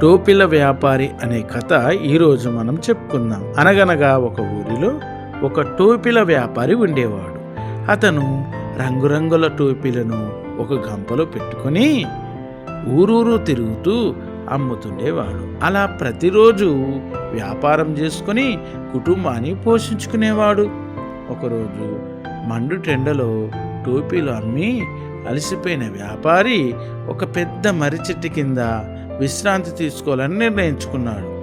టోపీల వ్యాపారి అనే కథ ఈరోజు మనం చెప్పుకుందాం. అనగనగా ఒక ఊరిలో ఒక టోపీల వ్యాపారి ఉండేవాడు. అతను రంగురంగుల టోపీలను ఒక గంపలో పెట్టుకొని ఊరూరు తిరుగుతూ అమ్ముతుండేవాడు. అలా ప్రతిరోజు వ్యాపారం చేసుకొని కుటుంబాన్ని పోషించుకునేవాడు. ఒకరోజు మండు టెండలో టోపీలు అమ్మి అలసిపోయిన వ్యాపారి ఒక పెద్ద మర్రి చెట్టు కింద విశ్రాంతి తీసుకోవాలని నిర్ణయించుకున్నాడు.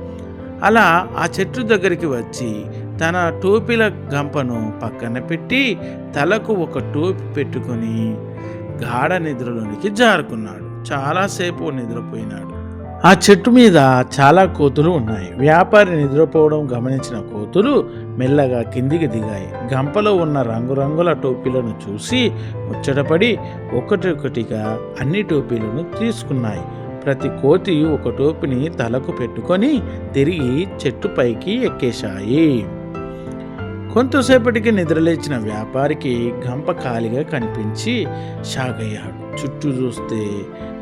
అలా ఆ చెట్టు దగ్గరికి వచ్చి తన టోపీల గంపను పక్కన పెట్టి తలకు ఒక టోపీ పెట్టుకొని గాఢ నిద్రలోనికి జారుకున్నాడు. చాలాసేపు నిద్రపోయినాడు. ఆ చెట్టు మీద చాలా కోతులు ఉన్నాయి. వ్యాపారి నిద్రపోవడం గమనించిన కోతులు మెల్లగా కిందికి దిగాయి. గంపలో ఉన్న రంగురంగుల టోపీలను చూసి ముచ్చటపడి ఒకటొకటిగా అన్ని టోపీలను తీసుకున్నాయి. ప్రతి కోతి ఒక టోపీని తలకు పెట్టుకొని తిరిగి చెట్టు పైకి ఎక్కేశాయి. కొంతసేపటికి నిద్రలేచిన వ్యాపారికి గంప ఖాళీగా కనిపించి షాగయ్యాడు. చుట్టూ చూస్తే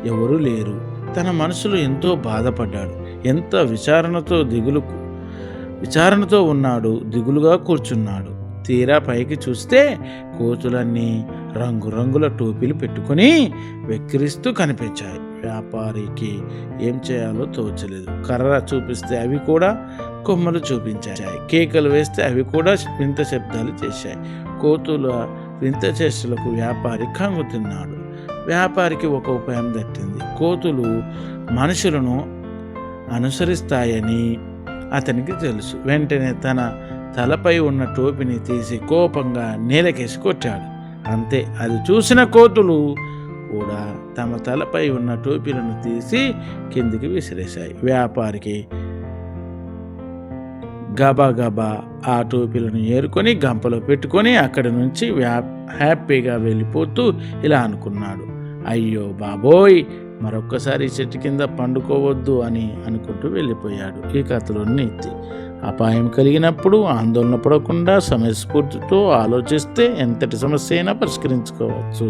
ఎవరూ లేరు. తన మనసులో ఎంతో బాధపడ్డాడు. ఎంత విచారణతో దిగులు విచారణతో ఉన్నాడు దిగులుగా కూర్చున్నాడు. తీరా పైకి చూస్తే కోతులన్నీ రంగురంగుల టోపీలు పెట్టుకొని వెక్కిరిస్తూ కనిపించాయి. వ్యాపారికి ఏం చేయాలో తోచలేదు. కర్ర చూపిస్తే అవి కూడా కొమ్మలు చూపించాయి. కేకలు వేస్తే అవి కూడా వింత శబ్దాలు చేశాయి. కోతుల వింత చేష్టలకు వ్యాపారి కంగుతున్నాడు వ్యాపారికి ఒక ఉపాయం దట్టింది కోతులు మనుషులను అనుసరిస్తాయని అతనికి తెలుసు. వెంటనే తన తలపై ఉన్న టోపీని తీసి కోపంగా నేలకేసి కొట్టాడు. అంతే అది చూసిన కోతులు కూడా తమ తలపై ఉన్న టోపీలను తీసి కిందికి విసిరేశాయి. వ్యాపారికి గబా గబా ఆ టోపీలను ఏరుకొని గంపలో పెట్టుకొని అక్కడి నుంచి వ్యా హ్యాపీగా వెళ్ళిపోతూ ఇలా అనుకున్నాడు. అయ్యో బాబోయ్ మరొక్కసారి చెట్టు కింద పండుకోవద్దు అని అనుకుంటూ వెళ్ళిపోయాడు ఈ కథలో నీతి. అపాయం కలిగినప్పుడు ఆందోళన పడకుండా సమయస్ఫూర్తితో ఆలోచిస్తే ఎంతటి సమస్య అయినా పరిష్కరించుకోవచ్చు.